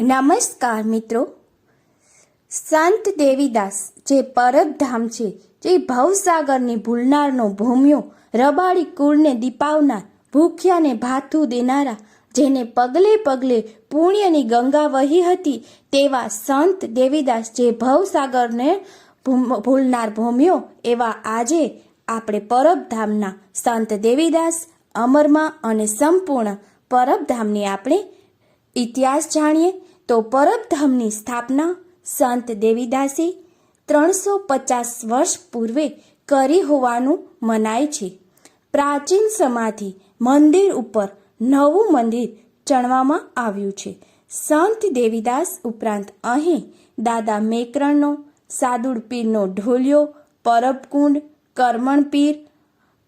નમસ્કાર મિત્રો. સંત દેવીદાસ જે પરબધામ છે, જે ભવસાગરની ભૂલનારનો ભૂમ્યો રબાડી કુળને દીપાવનાર, ભૂખ્યાને ભાથું દેનારા, જેને પગલે પગલે પુણ્યની ગંગા વહી હતી, તેવા સંત દેવીદાસ જે ભવસાગરને ભૂલનાર ભૂમ્યો એવા આજે આપણે પરબધામના સંત દેવીદાસ, અમરમાં અને સંપૂર્ણ પરબધામની આપણે ઇતિહાસ જાણીએ. તો પરબધામની સ્થાપના સંત દેવીદાસે ત્રણસો પચાસ વર્ષ પૂર્વે કરી હોવાનું મનાય છે. પ્રાચીન સમાધિ મંદિર ઉપર નવું મંદિર ચણવામાં આવ્યું છે. સંત દેવીદાસ ઉપરાંત અહીં દાદા મેકરણનો સાદુડ પીરનો ઢોલિયો, પરબકુંડ, કરમણપીર પીર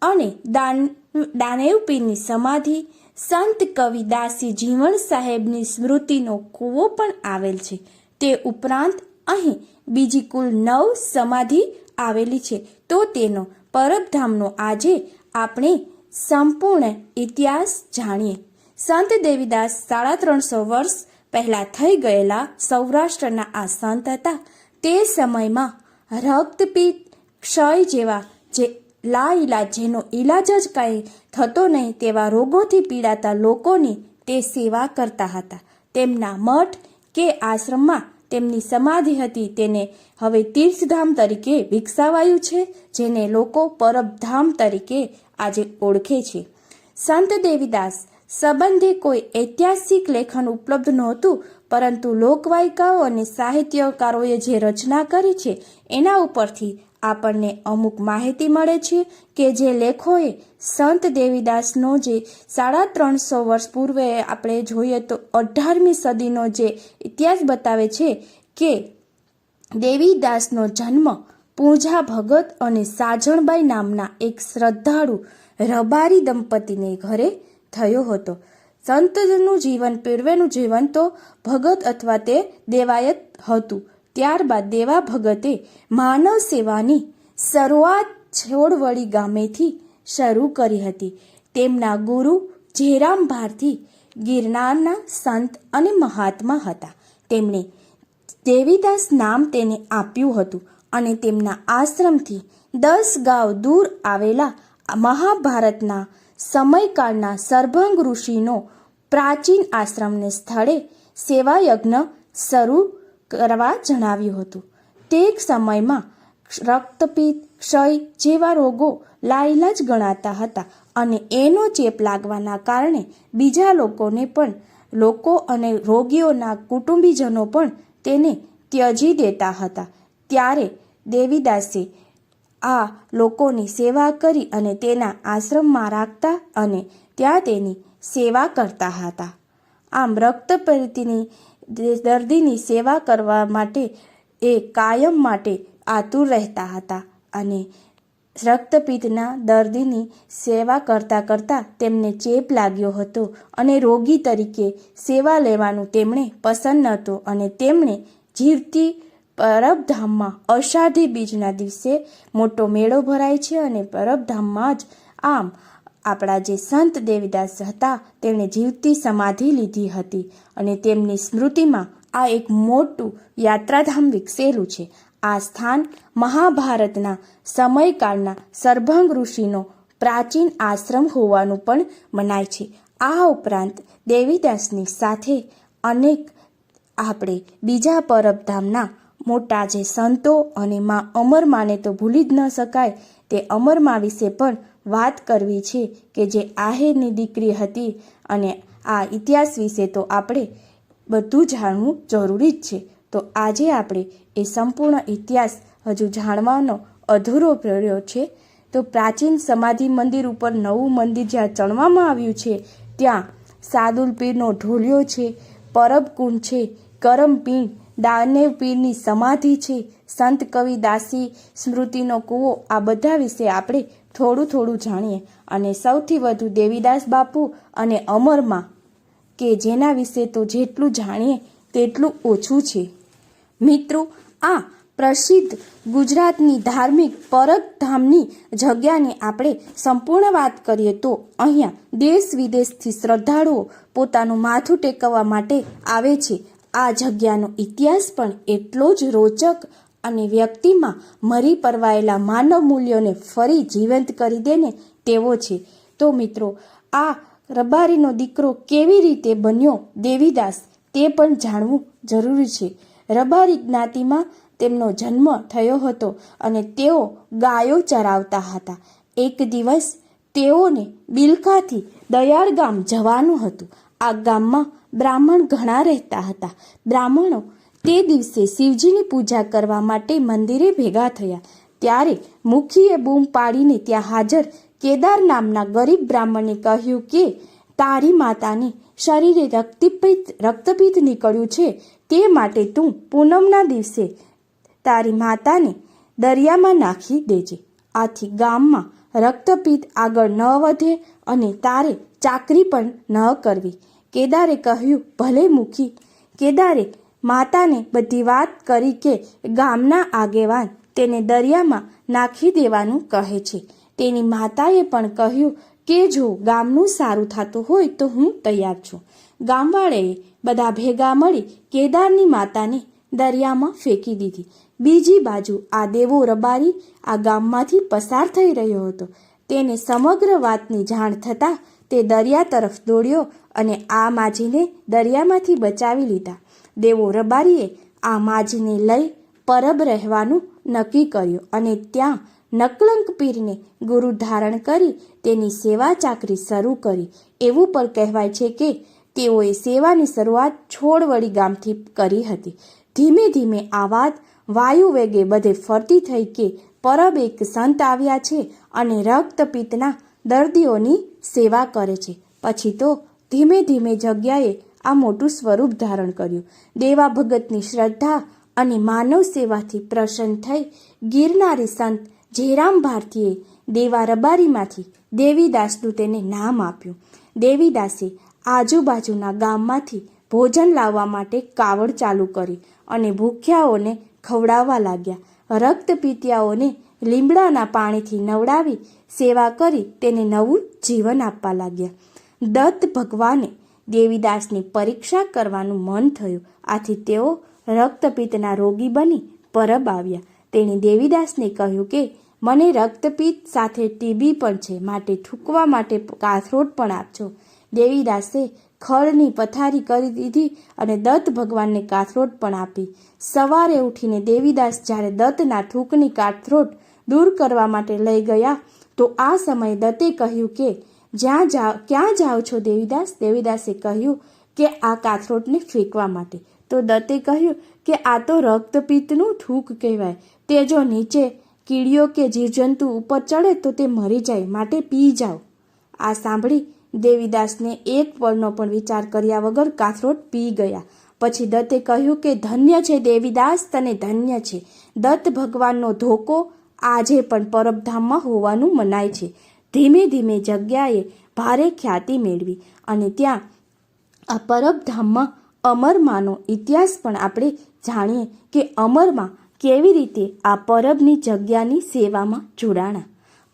અને દાન, દાનેવ પીરની સમાધિ સંત કવિદાસી જીવણ સાહેબની સ્મૃતિનો કૂવો પણ આવેલ છે. તે ઉપરાંત અહીં બીજી કુલ નવ સમાધિ આવેલી છે. તો તેનો પરબધામનો આજે આપણે સંપૂર્ણ ઇતિહાસ જાણીએ. સંત દેવીદાસ સાડા ત્રણસો વર્ષ પહેલાં થઈ ગયેલા સૌરાષ્ટ્રના આ સંત હતા. તે સમયમાં રક્તપિત્ત ક્ષય જેવા જે લા ઇલાજ જેનો ઈલાજ જ કાંઈ થતો નહીં તેવા રોગોથી પીડાતા લોકોની તે સેવા કરતા હતા. તેમના મઠ કે આશ્રમમાં તેમની સમાધિ હતી તેને હવે તીર્થધામ તરીકે વિકસાવાયું છે, જેને લોકો પરબધામ તરીકે આજે ઓળખે છે. સંત દેવીદાસ સંબંધે કોઈ ઐતિહાસિક લેખન ઉપલબ્ધ નહોતું, પરંતુ લોકવાયકાઓ અને સાહિત્યકારોએ જે રચના કરી છે, એના ઉપરથી આપણને અમુક માહિતી મળે છે કે જે લેખોએ સંત દેવીદાસનો જે સાડા ત્રણસો વર્ષ પૂર્વે આપણે જોઈએ તો અઢારમી સદીનો જે ઇતિહાસ બતાવે છે કે દેવીદાસનો જન્મ પૂંજા ભગત અને સાજણબાઈ નામના એક શ્રદ્ધાળુ રબારી દંપતીને ઘરે થયો હતો. સંતનું જીવન પૂર્વેનું જીવન તો ભગત અથવા તે દેવાયત હતું. ત્યારબાદ દેવા ભગતે માનવ સેવાની શરૂઆત છોડવળી ગામેથી શરૂ કરી હતી. તેમના ગુરુ જેરામ ભારતી ગિરનારના સંત અને મહાત્મા હતા. તેમણે દેવીદાસ નામ તેને આપ્યું હતું અને તેમના આશ્રમથી દસ ગાંવ દૂર આવેલા મહાભારતના સમયકાળના સરભંગ ઋષિનો પ્રાચીન આશ્રમને સ્થળે સેવાયજ્ઞ શરૂ કરવા જણાવ્યું હતું. તે સમયમાં રક્તપિત્ત ક્ષય જેવા રોગો લાઈલાજ ગણાતા હતા અને એનો ચેપ લાગવાના કારણે બીજા લોકોને પણ, લોકો અને રોગીઓના કુટુંબીજનો પણ તેને ત્યજી દેતા હતા. ત્યારે દેવીદાસે આ લોકોની સેવા કરી અને તેના આશ્રમમાં રાખતા અને ત્યાં તેની સેવા કરતા હતા. આમ રક્તપરીતિની દર્દીની સેવા કરવા માટે એ કાયમ માટે આતુર રહેતા હતા અને રક્તપિત્તના દર્દીની સેવા કરતાં કરતાં તેમને ચેપ લાગ્યો હતો અને રોગી તરીકે સેવા લેવાનું તેમણે પસંદ નહોતું અને તેમણે જીવતી પરબધામમાં અષાઢી બીજના દિવસે મોટો મેળો ભરાય છે અને પરબધામમાં જ આમ આપણા જે સંત દેવીદાસ હતા તેમણે જીવતી સમાધિ લીધી હતી અને તેમની સ્મૃતિમાં આ એક મોટું યાત્રાધામ વિકસેલું છે. આ સ્થાન મહાભારતના સમયકાળના સરભંગ ઋષિનો પ્રાચીન આશ્રમ હોવાનું પણ મનાય છે. આ ઉપરાંત દેવીદાસની સાથે અનેક આપણે બીજા પરબધામના મોટા જે સંતો અને માં અમરમાને તો ભૂલી જ ન શકાય, તે અમરમાં વિશે પણ વાત કરવી છે કે જે આહેરની દીકરી હતી અને આ ઇતિહાસ વિશે તો આપણે બધું જાણવું જરૂરી જ છે. તો આજે આપણે એ સંપૂર્ણ ઇતિહાસ હજુ જાણવાનો અધૂરો રહ્યો છે. તો પ્રાચીન સમાધિ મંદિર ઉપર નવું મંદિર જ્યાં ચણવામાં આવ્યું છે, ત્યાં સાદુલ પીરનો ઢોલિયો છે પરબકુંડ છે, કરમ પીર દાનેવ પીરની સમાધિ છે, સંત કવિ દાસી સ્મૃતિનો કૂવો, આ બધા વિશે આપણે થોડું થોડું જાણીએ. અને સૌથી વધુ દેવીદાસ બાપુ અને અમરમાં કે જેના વિશે તો જેટલું જાણીએ તેટલું ઓછું છે. મિત્રો, આ પ્રસિદ્ધ ગુજરાતની ધાર્મિક પરગધામની જગ્યાની આપણે સંપૂર્ણ વાત કરીએ તો અહીંયા દેશ વિદેશથી શ્રદ્ધાળુઓ પોતાનું માથું ટેકવવા માટે આવે છે. આ જગ્યાનો ઇતિહાસ પણ એટલો જ રોચક અને વ્યક્તિમાં મરી પરવાયેલા માનવ મૂલ્યોને ફરી જીવંત કરી દેને તેવો છે. તો મિત્રો, આ રબારીનો દીકરો કેવી રીતે બન્યો દેવીદાસ તે પણ જાણવું જરૂરી છે. રબારી જ્ઞાતિમાં તેમનો જન્મ થયો હતો અને તેઓ ગાયો ચરાવતા હતા. એક દિવસ તેઓને બિલકાથી દયાળ ગામ જવાનું હતું. આ ગામમાં બ્રાહ્મણ ઘણા રહેતા હતા. બ્રાહ્મણો તે દિવસે શિવજીની પૂજા કરવા માટે મંદિરે ભેગા થયા. ત્યારે મુખીએ બૂમ પાડીને ત્યાં હાજર કેદાર નામના ગરીબ બ્રાહ્મણને કહ્યું કે, તારી માતાને શરીરે રક્તપિત રક્તપિત નીકળ્યું છે. તે માટે તું પૂનમના દિવસે તારી માતાને દરિયામાં નાખી દેજે. આથી ગામમાં રક્તપિત આગળ ન વધે અને તારે ચાકરી પણ ન કરવી. કેદારે કહ્યું, ભલે મુખી, કેદારે માતાને બધી વાત કરી કે ગામના આગેવાન તેને દરિયામાં નાખી દેવાનું કહે છે. તેની માતાએ પણ કહ્યું કે જો ગામનું સારું થતું હોય તો હું તૈયાર છું. ગામવાળાએ બધા ભેગા મળી કેદારની માતાને દરિયામાં ફેંકી દીધી. બીજી બાજુ આ દેવો રબારી આ ગામમાંથી પસાર થઈ રહ્યો હતો. તેને સમગ્ર વાતની જાણ થતાં તે દરિયા તરફ દોડ્યો અને આ માજીને દરિયામાંથી બચાવી લીધા. દેવો રબારીએ આ માજીને લઈ પરબ રહેવાનું નક્કી કર્યું અને ત્યાં નકલંક પીરને ગુરુ ધારણ કરી તેની સેવા ચાકરી શરૂ કરી. એવું પણ કહેવાય છે કે તેઓએ સેવાની શરૂઆત છોડવળી ગામથી કરી હતી. ધીમે ધીમે આ વાત વાયુ વેગે બધે ફરતી થઈ કે પરબ એક સંત આવ્યા છે અને રક્તપિત્તના દર્દીઓની સેવા કરે છે. પછી તો ધીમે ધીમે જગ્યાએ આ મોટું સ્વરૂપ ધારણ કર્યું. દેવા ભગતની શ્રદ્ધા અને માનવ સેવાથી પ્રસન્ન થઈ ગિરનારી સંત જયરામ ભારતીએ દેવા રબારીમાંથી દેવીદાસનું તેને નામ આપ્યું. દેવીદાસે આજુબાજુના ગામમાંથી ભોજન લાવવા માટે કાવડ ચાલુ કરી અને ભૂખ્યાઓને ખવડાવવા લાગ્યા. રક્તપીતિયાઓને લીમડાના પાણીથી નવડાવી સેવા કરી તેને નવું જીવન આપવા લાગ્યા. દત્ત ભગવાને દેવીદાસની પરીક્ષા કરવાનું મન થયું. આથી તેઓ રક્તપિત્તના રોગી બની પરબ આવ્યા. તેણે દેવીદાસને કહ્યું કે, મને રક્તપિત્ત સાથે ટીબી પણ છે, માટે થૂકવા માટે કાથરોટ પણ આપજો. દેવીદાસે ખળની પથારી કરી દીધી અને દત્ત ભગવાનને કાથરોટ પણ આપી. સવારે ઉઠીને દેવીદાસ જ્યારે દત્તના થૂકની કાથરોટ દૂર કરવા માટે લઈ ગયા, તો આ સમયે દત્તે કહ્યું કે જ્યાં જાઓ, ક્યાં જાઓ છો દેવીદાસ? દેવીદાસે કહ્યું કે આ કાથરોટને ફેંકવા માટે. તો દત્તે કહ્યું કે આ તો રક્તપિત્તનું થૂક કહેવાય. તે જો નીચે કીડીઓ કે જીવજંતુ ઉપર ચડે તો તે મરી જાય, માટે પી જાઓ. આ સાંભળી દેવીદાસને એક પળનો પણ વિચાર કર્યા વગર કાથરોટ પી ગયા. પછી દત્તે કહ્યું કે ધન્ય છે દેવીદાસ, તને ધન્ય છે. દત્ત ભગવાનનો ધોકો આજે પણ પરબધામમાં હોવાનું મનાય છે. ધીમે ધીમે જગ્યાએ ભારે ખ્યાતિ મેળવી અને ત્યાં આ પરબધામમાં અમરમાનો ઇતિહાસ પણ આપણે જાણીએ કે અમરમાં કેવી રીતે આ પરબની જગ્યાની સેવામાં જોડાણા.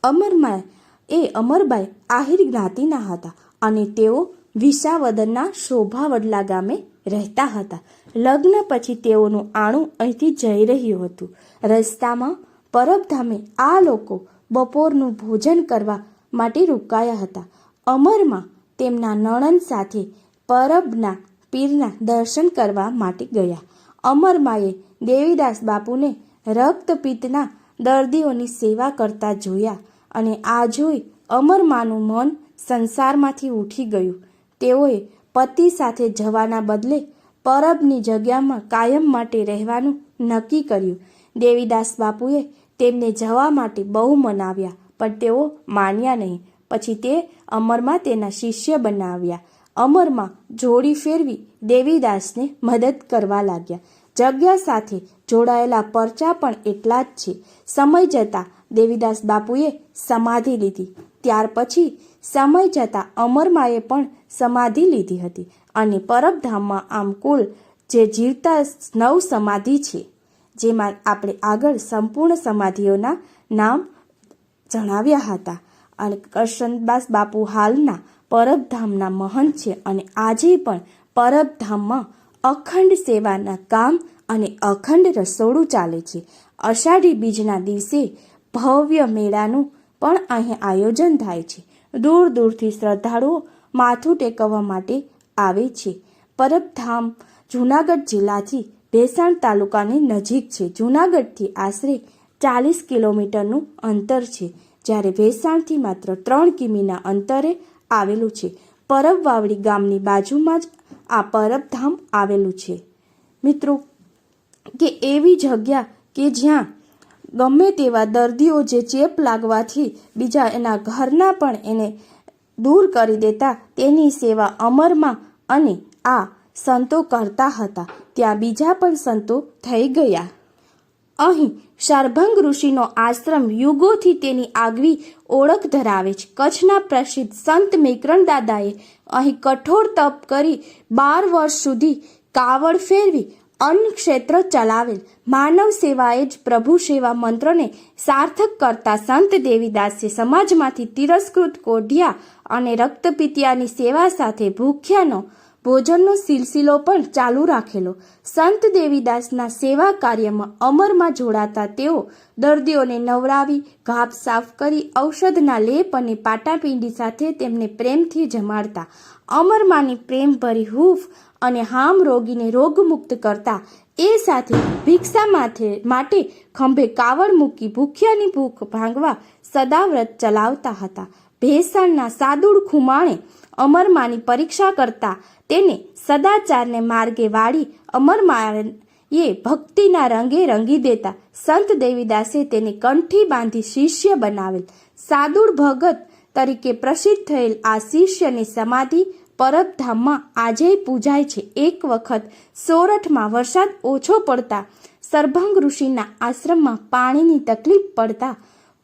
અમરમાં એ અમરબાઈ આહિર જ્ઞાતિના હતા અને તેઓ વિસાવદરના શોભાવડલા ગામે રહેતા હતા. લગ્ન પછી તેઓનું આણું અહીંથી જઈ રહ્યું હતું. રસ્તામાં પરબધામે આ લોકો બપોરનું ભોજન કરવા માટે રોકાયા હતા. અમરમાં તેમના નણંદ સાથે પરબના પીરના દર્શન કરવા માટે ગયા. અમરમાએ દેવીદાસ બાપુને રક્તપિત્તના દર્દીઓની સેવા કરતા જોયા અને આ જોઈ અમરમાનું મન સંસારમાંથી ઉઠી ગયું. તેઓએ પતિ સાથે જવાના બદલે પરબની જગ્યામાં કાયમ માટે રહેવાનું નક્કી કર્યું. દેવીદાસ બાપુએ તેમને જવા માટે બહુ મનાવ્યા, પણ તેઓ માન્યા નહીં. પછી તે અમરમાં તેના શિષ્ય બનાવ્યા. અમરમાં જોડી ફેરવી દેવીદાસને મદદ કરવા લાગ્યા. જગ્યા સાથે જોડાયેલા પરચા પણ એટલા જ છે. સમય જતાં દેવીદાસ બાપુએ સમાધિ લીધી. ત્યાર પછી સમય જતાં અમરમાએ પણ સમાધિ લીધી હતી. અને પરબધામમાં આમ કુલ જે જીવતા નવ સમાધિ છે. જેમાં આપણે આગળ સંપૂર્ણ સમાધિઓના નામ જણાવ્યા હતા. અને કરશનદાસ બાપુ હાલના પરબધામના મહંત છે અને આજે પણ પરબધામમાં અખંડ સેવાના કામ અને અખંડ રસોડું ચાલે છે. અષાઢી બીજના દિવસે ભવ્ય મેળાનું પણ અહીં આયોજન થાય છે. દૂર દૂરથી શ્રદ્ધાળુઓ માથું ટેકવવા માટે આવે છે. પરબધામ જૂનાગઢ જિલ્લાથી ભેસાણ તાલુકાની નજીક છે. જૂનાગઢથી આશરે ચાલીસ કિલોમીટરનું અંતર છે, જ્યારે ભેસાણથી માત્ર ત્રણ કિમીના અંતરે આવેલું છે. પરબ વાવડી ગામની બાજુમાં જ આ પરબધામ આવેલું છે. મિત્રો, કે એવી જગ્યા કે જ્યાં ગમે તેવા દર્દીઓ જે ચેપ લાગવાથી બીજા એના ઘરના પણ એને દૂર કરી દેતા, તેની સેવા અમરમાં અને આ સંતો કરતા હતા. ત્યાં બીજા પણ સંતો થઈ ગયા. અહીં શારભંગ ઋષિનો આશ્રમ યુગોથી તેની આગવી ઓળખ ધરાવે છે. કચ્છના પ્રસિદ્ધ સંત મેકરણ દાદાએ અહીં કઠોર તપ કરી બાર વર્ષ સુધી કાવડ ફેરવી અન્ન ક્ષેત્ર ચલાવેલ. માનવ સેવાએ જ પ્રભુ સેવા મંત્રને સાર્થક કરતા સંત દેવીદાસે સમાજમાંથી તિરસ્કૃત કોઢિયા અને રક્તપિતિયાની સેવા સાથે ભૂખ્યાનો ભોજનનો સિલસિલો પણ ચાલુ રાખેલો. સંત દેવીદાસના સેવા કાર્યમાં અમરમાં જોડાતા તેઓ દર્દીઓને નવરાવી ઘાપ સાફ કરી, ઔષધના લેપ અને પાટાપિંડી સાથે તેમને પ્રેમથી જમાડતા, અમરમાની પ્રેમભરી હૂફ અને હામ રોગીને રોગમુક્ત કરતા, એ સાથે ભિક્ષા માથે, માટે ખંભે કાવડ મૂકી ભૂખ્યાની ભૂખ ભાંગવા સદાવ્રત ચલાવતા હતા. ભેસાણના સાદુડ ખુમાણે અમરમાની પરીક્ષા કરતા તેને સદાચારને માર્ગે વાળી અમરમાએ ભક્તિના રંગે રંગી દેતા સંત દેવીદાસે તેને કંઠી બાંધી શિષ્ય બનાવેલ. સાદુર ભગત તરીકે પ્રસિદ્ધ થયેલ આ શિષ્યની સમાધિ પરબધામમાં આજે પૂજાય છે. એક વખત સોરઠમાં વરસાદ ઓછો પડતા સરભંગ ઋષિના આશ્રમમાં પાણીની તકલીફ પડતા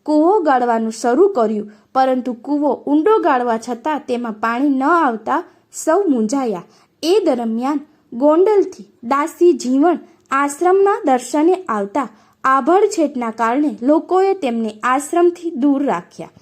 કૂવો ગાળવાનું શરૂ કર્યું, પરંતુ કૂવો ઊંડો ગાળવા છતાં તેમાં પાણી ન આવતા સૌ મૂંઝાયા. એ દરમિયાન ગોંડલથી દાસી જીવણ આશ્રમના દર્શને આવતા આભડછેટના કારણે લોકોએ તેમને આશ્રમથી દૂર રાખ્યા.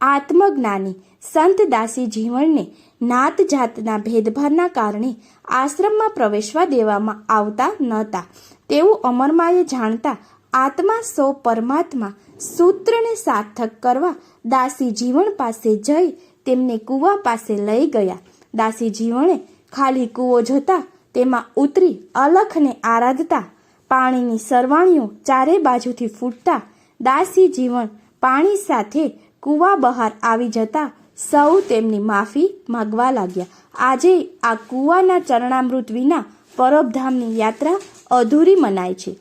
આત્મજ્ઞાની સંત દાસી જીવણને નાત જાતના ભેદભાવના કારણે આશ્રમમાં પ્રવેશવા દેવામાં આવતા નહોતા. તેવું અમરમાએ જાણતા આત્મા સો પરમાત્મા સૂત્રને સાર્થક કરવા દાસી જીવણ પાસે જઈ તેમને કૂવા પાસે લઈ ગયા. દાસી જીવણે ખાલી કૂવો જોતા તેમાં ઉતરી અલખને આરાધતા. પાણીની સરવાણીઓ ચારે બાજુથી ફૂટતા. દાસી જીવન પાણી સાથે કૂવા બહાર આવી જતા સૌ તેમની માફી માગવા લાગ્યા. આજે આ કૂવાના ચરણામૃત વિના પરબધામની યાત્રા અધૂરી મનાય છે.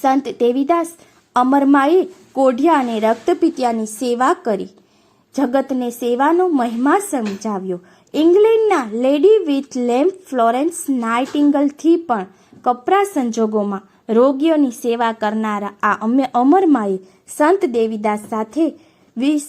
સંત દેવીદાસ અમરમાએ કોઢિયા અને રક્તપિતિયાની સેવા કરી. જગતને સેવાનો મહિમા સમજાવ્યો. ઇંગ્લેન્ડના લેડી વિથ લેમ્પ ફ્લોરેન્સ નાઇટિંગલથી પણ કપરા સંજોગોમાં રોગીઓની સેવા કરનારા આ અમે અમરમાએ સંત દેવીદાસ સાથે વીસ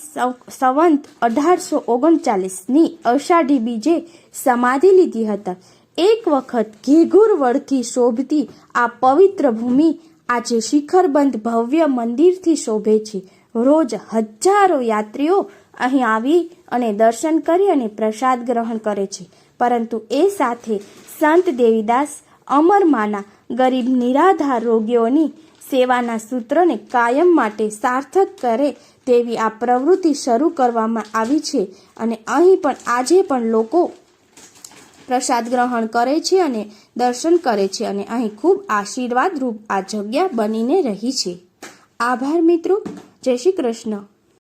સંવંત અઢારસો ઓગણચાલીસની અષાઢી બીજે સમાધિ લીધી હતા. એક વખત ઘેઘુર વડથી શોભતી આ પવિત્ર ભૂમિ આજે શિખરબંધ ભવ્ય મંદિરથી શોભે છે. રોજ હજારો યાત્રીઓ અહીં આવી અને દર્શન કરી અને પ્રસાદ ગ્રહણ કરે છે. પરંતુ એ સાથે સંત દેવીદાસ અમરમાના ગરીબ નિરાધાર રોગીઓની સેવાના સૂત્રને કાયમ માટે સાર્થક કરે તેવી આ પ્રવૃત્તિ શરૂ કરવામાં આવી છે. અને અહીં પણ આજે પણ લોકો પ્રસાદ ગ્રહણ કરે છે અને દર્શન કરે છે અને અહીં ખૂબ આશીર્વાદ રૂપ આ જગ્યા બનીને રહી છે. આભાર મિત્રો. જય શ્રી કૃષ્ણ.